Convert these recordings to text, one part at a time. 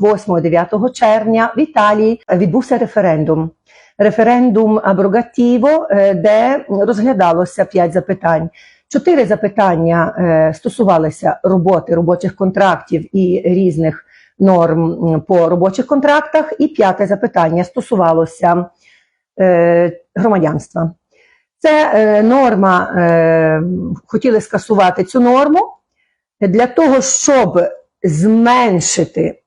8-9 червня в Італії відбувся референдум. Референдум аброгатіво, е, де розглядалося п'ять запитань. Чотири запитання е, стосувалися роботи робочих контрактів і різних норм по робочих контрактах. І п'яте запитання стосувалося е, громадянства. Це норма, хотіли скасувати цю норму для того, щоб зменшити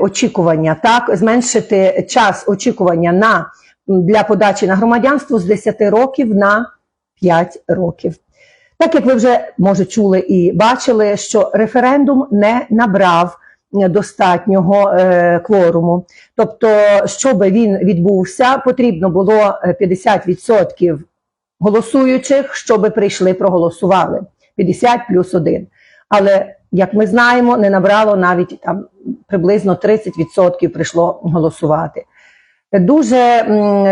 очікування, так, зменшити час очікування на, для подачі на громадянство з 10 років на 5 років. Так як ви вже може чули і бачили, що референдум не набрав е, достатнього е, кворуму. Тобто, щоб він відбувся, потрібно було е, 50% голосуючих, щоб прийшли, проголосували. 50 плюс 1. Але, як ми знаємо, не набрало навіть там приблизно 30% прийшло голосувати. Дуже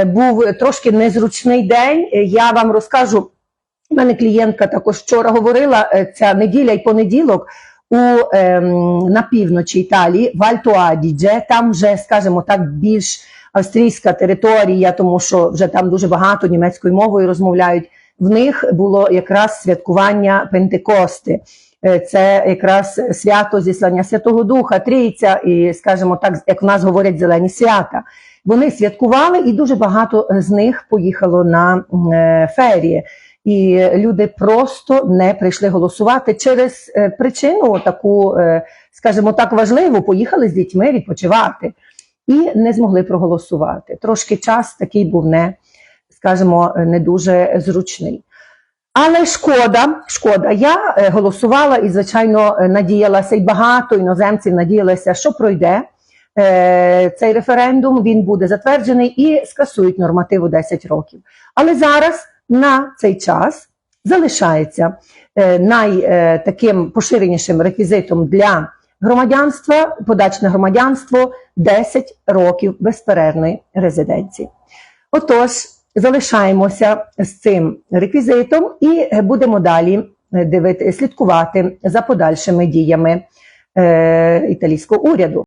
був трошки незручний день. Я вам розкажу. У мене клієнтка також вчора говорила, е, ця неділя і понеділок у, ем, на півночі Італії, в Альто-Адідже, там вже, скажімо так, більш австрійська територія, тому що вже там дуже багато німецькою мовою розмовляють. В них було якраз святкування Пентекости. Е, Це якраз свято зіслання Святого Духа, Трійця, і, скажімо так, як в нас говорять зелені свята. Вони святкували, і дуже багато з них поїхало на е, ферії. І люди просто не прийшли голосувати через е, причину таку, скажімо так, важливу, поїхали з дітьми відпочивати і не змогли проголосувати. Трошки час такий був не, скажімо, не дуже зручний. Але шкода, шкода. Я е, голосувала і, звичайно, е, надіялася, і багато іноземців надіялися, що пройде е, цей референдум, він буде затверджений і скасують нормативу 10 років. Але зараз на цей час залишається най е, поширенішим реквізитом для громадянства, подач на громадянство 10 років безперервної резиденції. Отож, залишаємося з цим реквізитом і будемо далі е, дивити, слідкувати за подальшими діями е, італійського уряду.